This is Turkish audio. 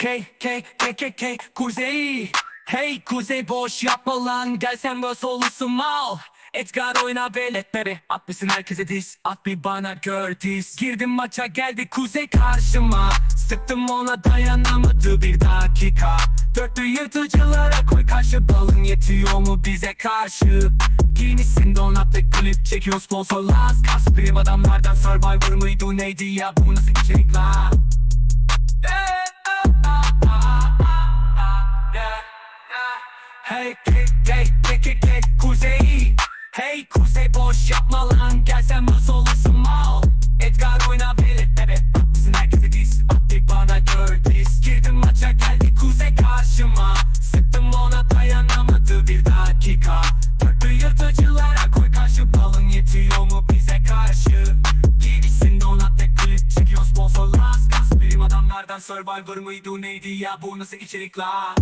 K K K K K Kuzey. Hey Kuzey boş yapma lan. Gel sen böyle olursun mal Edgar oyna velet bebe Atmışsın herkese diz At bir bana gör diz Girdim maça geldi Kuzey karşıma. Sıktım ona dayanamadı bir dakika. Dörtlü yırtıcılara koy karşı balın yetiyor mu bize karşı? Giymişsin donat ve klip çekiyor sponsorlar. Kas birim adamlardan Survivor mıydı neydi ya? Bu nasıl içerik la Hey hey hey hey hey Kuzey. Hey Kuzey boş yapma lan. Gelsen nasıl olursun mal. Edgar oyna bilet bebe Haklısın herkese diz Attık bana gör diz Girdim maça geldi Kuzey karşıma. Sıktım ona dayanamadı bir dakika. Dörtlü yırtıcılara koy karşı. Balın yetiyor mu bize karşı? Giymişsin donat ve klip çekiyor sponsorlar Kas birim adamlardan Survivor mıydı neydi ya? Bu nasıl içerik la